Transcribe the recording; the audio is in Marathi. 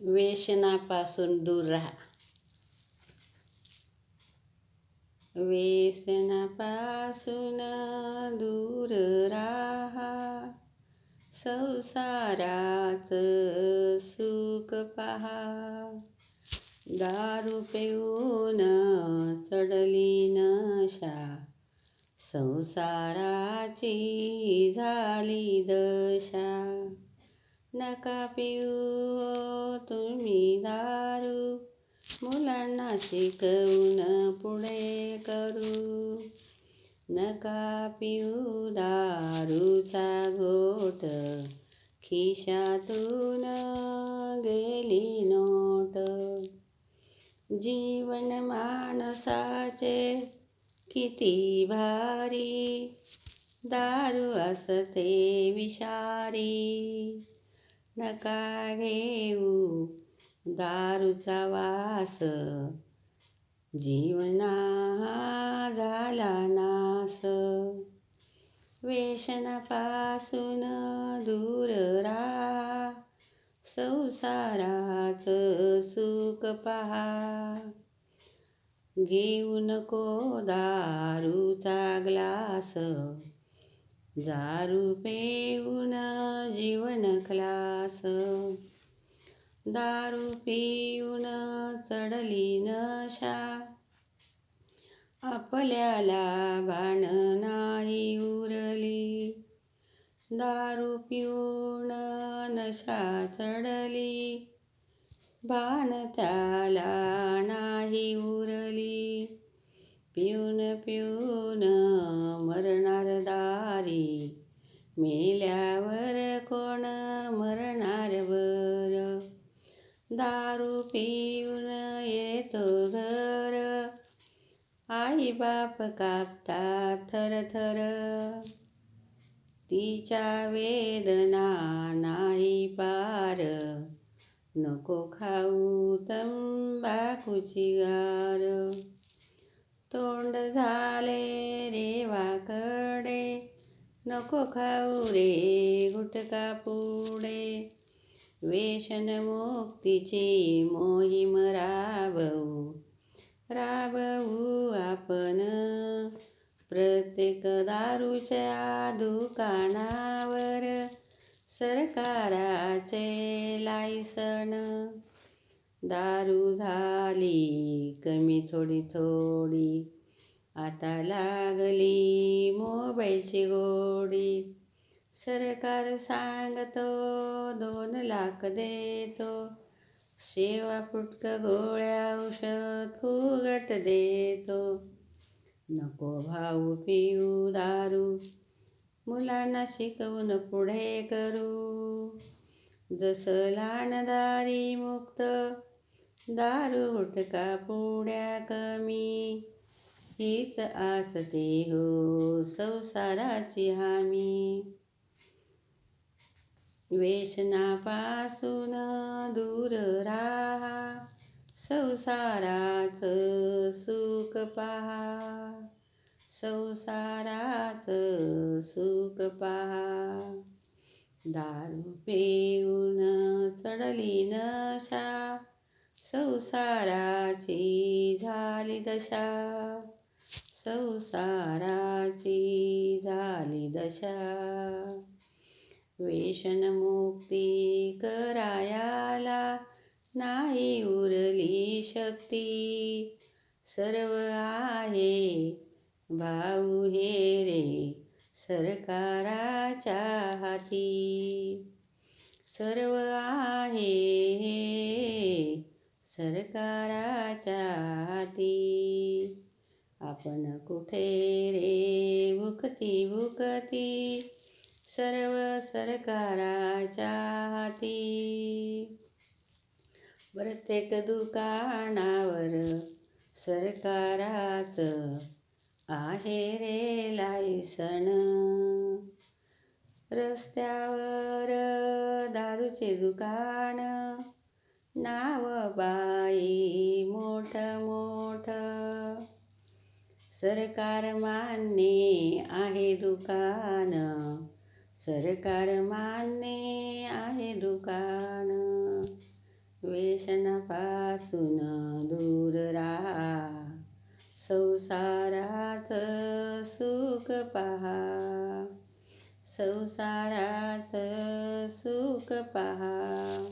व्यसनापासून दूर राहा. व्यसनापासून दूर राहा. संसाराच सुख पहा. दारू पिऊन चढली नशा. संसाराची झाली दशा. नका पिऊ हो तुम्ही दारू. मुलांना शिकवून पुढे करू. नका पिऊ दारूचा घोट. खिशातून गेली नोट. जीवन माणसाचे किती भारी. दारू असते विषारी. नका घेऊ दारूचा वास. जीवना झाला नास. वेशनापासून दूर राहा. संसाराच सुख पहा. घेऊ नको दारूचा ग्लास. दारू पेऊन जीवन क्लास दारू पिऊन चढली नशा. आपल्याला भान नाही उरली. दारू पिऊन नशा चढली. भान त्याला नाही उरली मेल्यावर कोण मरणार बर दारू पिऊन येतो घर. आई बाप कापता थर थर. तिच्या वेदना नाही पार. नको खाऊ तंबाखूची गार. तोंड झाले रे वाकडे नको खाऊ रे गुटका पुढे. व्यसनमुक्तीची मोहीम राबवू. राबवू आपण. प्रत्येक दारूच्या दुकानावर सरकाराचे लायसन. दारू झाली कमी थोडी थोडी. आता लागली मोबाईलची गोडी. सरकार सांगतो दोन लाख देतो. सेवा फुटक गोळ्या औषध फुगट देतो. नको भाऊ पिऊ दारू मुलांना शिकवून पुढे करू. जसं लहानदारी मुक्त दारू उठका पुड्या कमी. हीच आसते हो संसाराची हामी. वेशनापासून दूर राहा संसाराच सुख पहा. संसाराच सुख पहा. दारू पिऊन चढली नशा संसाराची झाली दशा. संसाराची झाली दशा. व्यसनमुक्ती करायाला नाही उरली शक्ती. सर्व आहे भाऊ हे रे सरकाराच्या हाती. सर्व आहे सरकाराच्या हाती. आपण कुठे रे? भुकती भुकती सर्व सरकाराच्या हाती. प्रत्येक दुकानावर सरकाराच आहे रे लायसन. रस्त्यावर दारूचे दुकान नाव बाई मोठ मोठं. सरकार मान्य आहे दुकान. सरकार मान्य आहे दुकान. व्यसनापासून दूर राहा. संसाराचं सुख पहा. संसाराचं सुख पहा.